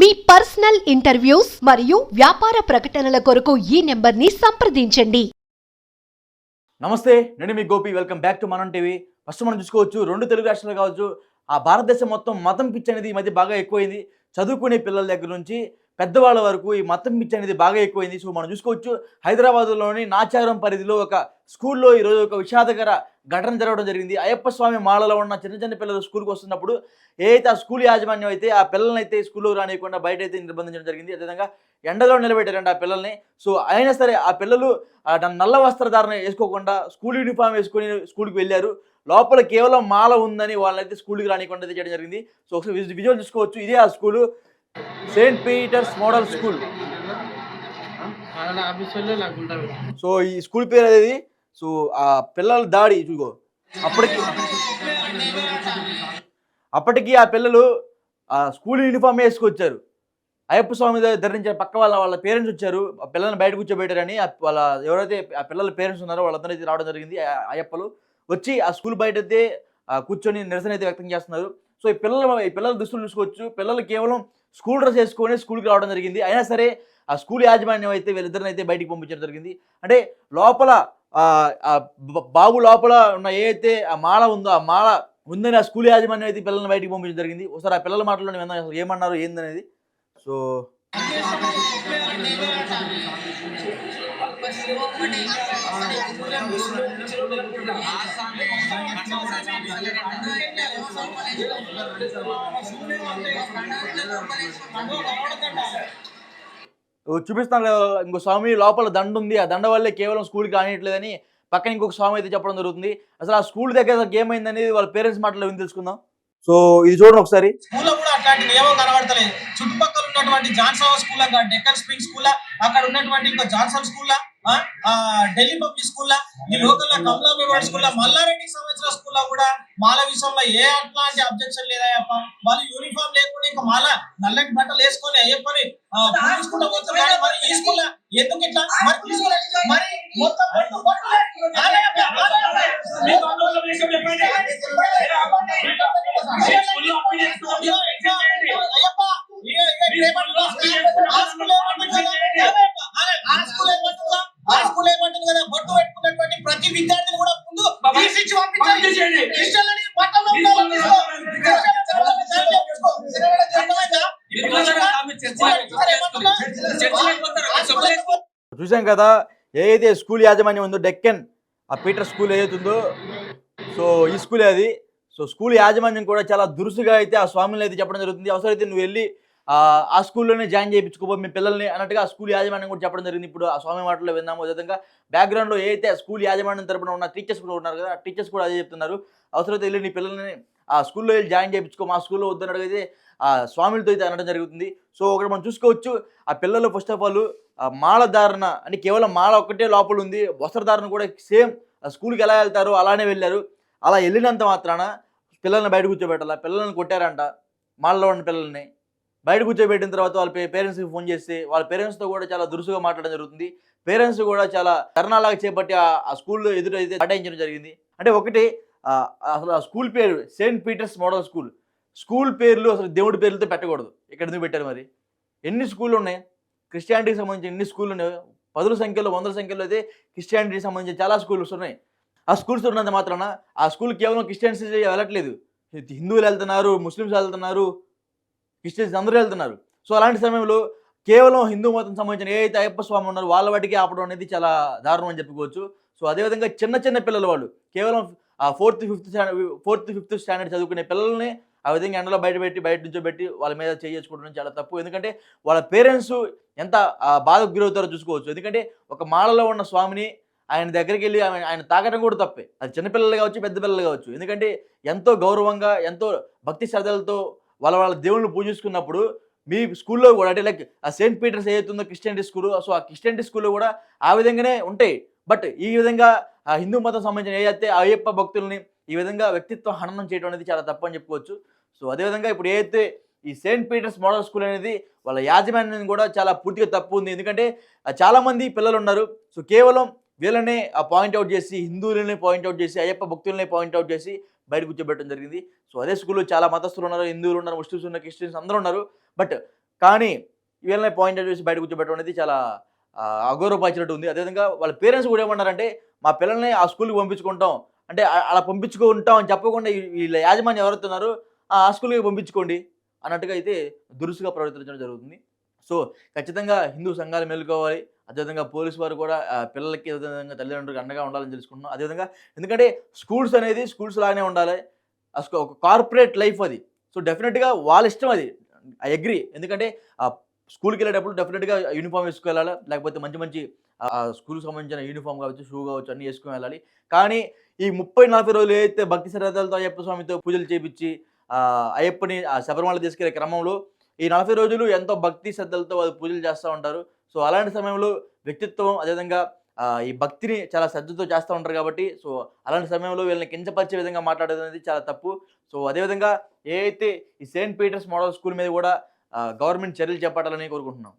మీ personal interviews మరియు వ్యాపార ప్రకటనల కొరకు ఈ నెంబర్ని సంప్రదించండి. నమస్తే నేను మీ Gopi. Welcome back to Manam TV first మనం చూసుకోవచ్చు రెండు తెలుగు రాష్ట్రాలు కావచ్చు. ఆ భారతదేశం మొత్తం మతం పిచ్చి అనేది ఈ మధ్య బాగా ఎక్కువైంది. చదువుకునే పిల్లల దగ్గర నుంచి పెద్దవాళ్ళ వరకు ఈ మతం పిచ్చి అనేది బాగా ఎక్కువైంది. సో మనం చూసుకోవచ్చు హైదరాబాద్లోని నాచారం పరిధిలో ఒక స్కూల్లో ఈరోజు ఒక విషాదకర ఘటన జరగడం జరిగింది. అయ్యప్ప స్వామి మాలలో ఉన్న చిన్న చిన్న పిల్లలు స్కూల్కి వస్తున్నప్పుడు ఏదైతే ఆ స్కూల్ యాజమాన్యం అయితే ఆ పిల్లల్ని అయితే స్కూల్లో రానియకుండా బయట అయితే నిర్బంధించడం జరిగింది. అదేవిధంగా ఎండలో నిలబెట్టారండి ఆ పిల్లల్ని. సో అయినా సరే ఆ పిల్లలు నల్ల వస్త్రధారణ వేసుకోకుండా స్కూల్ యూనిఫామ్ వేసుకొని స్కూల్కి వెళ్ళారు. లోపల కేవలం మాల ఉందని వాళ్ళైతే స్కూల్కి రానికుండా చేయడం జరిగింది. సో ఒకసారి విజువల్ చూసుకోవచ్చు. ఇదే ఆ school. Saint Peter's model school so ఈ స్కూల్ పేరు అనేది సో ఆ పిల్లల దాడి చూగో అప్పటికి అప్పటికి ఆ పిల్లలు ఆ స్కూల్ యూనిఫామ్ వేసుకొచ్చారు. అయ్యప్ప స్వామి దగ్గర ధరించిన పక్క వాళ్ళ వాళ్ళ పేరెంట్స్ వచ్చారు. ఆ పిల్లల్ని బయట కూర్చోబెట్టారని వాళ్ళ ఎవరైతే ఆ పిల్లల పేరెంట్స్ ఉన్నారో వాళ్ళందరూ అయితే రావడం జరిగింది. అయ్యప్పలు వచ్చి ఆ స్కూల్ బయట అయితే కూర్చొని నిరసన అయితే వ్యక్తం చేస్తున్నారు. సో ఈ పిల్లలు ఈ పిల్లల దుస్తులు చూసుకోవచ్చు. పిల్లలు కేవలం స్కూల్ డ్రెస్ వేసుకొని స్కూల్కి రావడం జరిగింది. అయినా సరే ఆ స్కూల్ యాజమాన్యం అయితే వీళ్ళిద్దరిని అయితే బయటికి పంపించడం జరిగింది. అంటే లోపల బాబు లోపల ఉన్న ఏదైతే ఆ మాల ఉందో ఆ మాల ఉందని ఆ స్కూల్ యాజమాన్యం అయితే పిల్లల్ని బయటికి పంపించడం జరిగింది. ఒకసారి ఆ పిల్లల మాటలో విందాం అసలు ఏమన్నారు ఏందనేది. సో చూపిస్తాను ఇంకో స్వామి లోపల దండ ఉంది. ఆ దండ వల్లే కేవలం స్కూల్కి రానియట్లేదని పక్కన ఇంకొక స్వామి అయితే చెప్పడం జరుగుతుంది. అసలు ఆ స్కూల్ దగ్గర అసలు ఏమైంది అనేది వాళ్ళ పేరెంట్స్ మాటలో విని తెలుసుకుందాం. సో ఇది చూడండి ఒకసారి. స్కూల్లో కూడా అట్లాంటి నియమం కనబడతలేదు. చుట్టుపక్కల ఉన్నటువంటి Johnson school Deccan spring school అక్కడ ఉన్నటువంటి ఇంకో Johnson school Delhi public school ఈ లోకల్ కమలా మెమోరియల్ స్కూల్ మల్లారెడ్డికి సంబంధించిన స్కూల్ కూడా మాల విషయంలో ఏ అట్లాంటి అబ్జెక్షన్ లేదయ్యప్ప? వాళ్ళు యూనిఫామ్ లేకుండా ఇంకా మాల నల్లటి బట్టలు వేసుకొని అయ్యప్పని తీసుకుంటూ పోతున్నారు మరి ఈ స్కూల్ ఎందుకు ఇట్లా? మరి తీసుకుని మరి మొత్తం బొట్టు బొట్టు ఆలయప్ప, ఆలయప్ప. మీ బంధువుల విషయం చెప్పండి. అయ్యో, ఇంకా, అయ్యప్ప, ఇక, ఇక రేపటి ఆ స్కూల్ ఏమంటుంది కదా? ఏమయ్యప్ప? ఆ- ఆ స్కూల్ ఏమంటుంది కదా? ఆ స్కూల్ ఏమంటుంది కదా? బొట్టు పెట్టుకున్నటువంటి ప్రతి విద్యార్థిని కూడా ముందు తీసిచ్చి పంపించండి. క్రిస్టియన్లని పట్టణంలో ఉండాలని తీసుకో. క్రిస్టియన్ల చర్చలకు చర్చలు చేసుకో. సినిమాలో ఒకసారి ఏమంటున్నా? చూసాం కదా ఏదైతే స్కూల్ యాజమాన్యం ఉందో డెక్కన్ ఆ పీటర్ స్కూల్ ఏదైతే ఉందో సో ఈ స్కూల్ అది. సో స్కూల్ యాజమాన్యం కూడా చాలా దురుసుగా అయితే ఆ స్వామిని అయితే చెప్పడం జరుగుతుంది. అవసరమైతే నువ్వు వెళ్ళి ఆ, స్కూల్లోనే జాయిన్ చేయించుకోబో మీ పిల్లల్ని అన్నట్టుగా ఆ స్కూల్ యాజమాన్యం కూడా చెప్పడం జరిగింది. ఇప్పుడు ఆ స్వామి మాటలో విన్నాము విధంగా బ్యాక్గ్రౌండ్లో ఏదైతే స్కూల్ యాజమాన్యం తరపున ఉన్న టీచర్స్ కూడా ఉన్నారు కదా టీచర్స్ కూడా అదే చెప్తున్నారు. అవసరమైతే వెళ్ళి నీ పిల్లల్ని ఆ స్కూల్లో వెళ్ళి జాయిన్ చేయించుకో మా స్కూల్లో వద్దన్నట్టు అయితే ఆ స్వామిలతో అయితే అనడం జరుగుతుంది. సో ఒకటి మనం చూసుకోవచ్చు ఆ పిల్లలు ఫస్ట్ ఆఫ్ ఆల్ ఆ మాల ధారణ అని కేవలం మాల ఒక్కటే లోపల ఉంది. వస్త్రధారణ కూడా సేమ్ స్కూల్కి ఎలా వెళ్తారో అలానే వెళ్ళారు. అలా వెళ్ళినంత మాత్రాన పిల్లల్ని బయట కూర్చోబెట్టాల? పిల్లల్ని కొట్టారంట మాలలో ఉన్న పిల్లల్ని. బయట కూర్చోబెట్టిన తర్వాత వాళ్ళ పేరెంట్స్కి ఫోన్ చేస్తే వాళ్ళ పేరెంట్స్తో కూడా చాలా దురుసుగా మాట్లాడడం జరుగుతుంది. పేరెంట్స్ కూడా చాలా ధర్నాలాగా చేపట్టి ఆ- స్కూల్లో ఎదురైతే పటాయించడం జరిగింది. అంటే ఒకటి అసలు ఆ స్కూల్ పేరు Saint Peter's model school. School పేర్లు అసలు దేవుడి పేర్లతో పెట్టకూడదు. ఇక్కడ ఎందుకు పెట్టారు మరి? ఎన్ని స్కూళ్ళు ఉన్నాయి? క్రిస్టియానిటీకి సంబంధించి ఎన్ని స్కూళ్ళు ఉన్నాయి? పదుల సంఖ్యలో వందల సంఖ్యలో అయితే క్రిస్టియానిటీకి సంబంధించిన చాలా స్కూల్స్ ఉన్నాయి. ఆ స్కూల్స్ ఉన్నంత మాత్రాన ఆ స్కూల్ కేవలం క్రిస్టియన్స్ వెళ్ళట్లేదు. హిందువులు వెళ్తున్నారు ముస్లిమ్స్ వెళ్తున్నారు క్రిస్టియన్స్ అందరూ వెళ్తున్నారు. సో అలాంటి సమయంలో కేవలం హిందూ మతం సంబంధించిన ఏ అయితే అయ్యప్ప స్వామి ఉన్నారో వాళ్ళ వాటికి ఆపడం అనేది చాలా దారుణం అని చెప్పుకోవచ్చు. సో అదేవిధంగా చిన్న చిన్న పిల్లలు వాళ్ళు కేవలం fourth fifth standard fourth fifth standard చదువుకునే పిల్లల్ని ఆ విధంగా ఎండలో బయట పెట్టి బయట నుంచో పెట్టి వాళ్ళ మీద చేసుకోవడం చాలా తప్పు. ఎందుకంటే వాళ్ళ పేరెంట్స్ ఎంత బాధకు గురవుతారో చూసుకోవచ్చు. ఎందుకంటే ఒక మాలలో ఉన్న స్వామిని ఆయన దగ్గరికి వెళ్ళి ఆయన ఆయన తాకడం కూడా తప్పే. అది చిన్నపిల్లలు కావచ్చు పెద్ద పిల్లలు కావచ్చు. ఎందుకంటే ఎంతో గౌరవంగా ఎంతో భక్తి శ్రద్ధలతో వాళ్ళ వాళ్ళ దేవుళ్ళని పూజించుకున్నప్పుడు మీ స్కూల్లో కూడా అంటే లైక్ ఆ సెయింట్ పీటర్స్ ఏదైతుందో క్రిస్టియన్ స్కూల్ సో ఆ క్రిస్టియన్ స్కూల్లో కూడా ఆ విధంగానే ఉంటాయి. బట్ ఈ విధంగా ఆ హిందూ మతం సంబంధించిన ఏదైతే అయ్యప్ప భక్తుల్ని ఈ విధంగా వ్యక్తిత్వం హననం చేయడం అనేది చాలా తప్పు అని చెప్పుకోవచ్చు. సో అదేవిధంగా ఇప్పుడు ఏదైతే ఈ సెయింట్ పీటర్స్ మోడల్ స్కూల్ అనేది వాళ్ళ యాజమాన్యం కూడా చాలా పూర్తిగా తప్పు ఉంది. ఎందుకంటే చాలామంది పిల్లలు ఉన్నారు. సో కేవలం వీళ్ళనే పాయింట్అవుట్ చేసి హిందువులని పాయింట్అవుట్ చేసి అయ్యప్ప భక్తుల్ని పాయింట్అవుట్ చేసి బయట కూర్చోబెట్టడం జరిగింది. సో అదే స్కూల్లో చాలా మతస్థులు ఉన్నారు హిందువులు ఉన్నారు ముస్లిమ్స్ ఉన్నారు క్రిస్టియన్స్ అందరూ ఉన్నారు. బట్ కానీ వీళ్ళని పాయింట్ చేసి బయట కూర్చోబెట్టడం అనేది చాలా అగౌరవపరిచినట్టు ఉంది. అదేవిధంగా వాళ్ళ పేరెంట్స్ కూడా ఏమన్నారంటే మా పిల్లల్ని ఆ స్కూల్కి పంపించుకుంటాం. అంటే అలా పంపించుకుంటాం అని చెప్పకుండా వీళ్ళ యాజమాన్యం ఎవరుతున్నారో ఆ స్కూల్కి పంపించుకోండి. అన్నట్టుగా అయితే దురుసుగా ప్రవర్తించడం జరుగుతుంది. సో ఖచ్చితంగా హిందూ సంఘాలు మేలుకోవాలి. అదేవిధంగా పోలీసు వారు కూడా పిల్లలకి అదేవిధంగా తల్లిదండ్రులకు అండగా ఉండాలని తెలుసుకుంటున్నాం. అదేవిధంగా ఎందుకంటే స్కూల్స్ అనేది స్కూల్స్ లాగానే ఉండాలి. ఒక కార్పొరేట్ లైఫ్ అది. సో డెఫినెట్గా వాళ్ళ ఇష్టం అది. I agree. ఎందుకంటే స్కూల్కి వెళ్ళేటప్పుడు డెఫినెట్గా యూనిఫామ్ వేసుకు వెళ్ళాలి లేకపోతే మంచి మంచి స్కూల్కి సంబంధించిన యూనిఫామ్ కావచ్చు షూ కావచ్చు అన్నీ వేసుకుని వెళ్ళాలి. కానీ ఈ ముప్పై నలభై రోజులు ఏదైతే భక్తి శ్రద్ధలతో అయ్యప్ప స్వామితో పూజలు చేపించి అయ్యప్పని ఆ శబరిమల తీసుకెళ్ళే క్రమంలో ఈ నలభై రోజులు ఎంతో భక్తి శ్రద్ధలతో వాళ్ళు పూజలు చేస్తూ ఉంటారు. సో అలాంటి సమయంలో వ్యక్తిత్వం అదేవిధంగా ఈ భక్తిని చాలా శ్రద్ధతో చేస్తూ ఉంటారు కాబట్టి సో అలాంటి సమయంలో వీళ్ళని కించపరిచే విధంగా మాట్లాడేది అనేది చాలా తప్పు. సో అదేవిధంగా ఏ అయితే ఈ సెయింట్ పీటర్స్ మోడల్ స్కూల్ మీద కూడా గవర్నమెంట్ చర్యలు చేపట్టాలని కోరుకుంటున్నాం.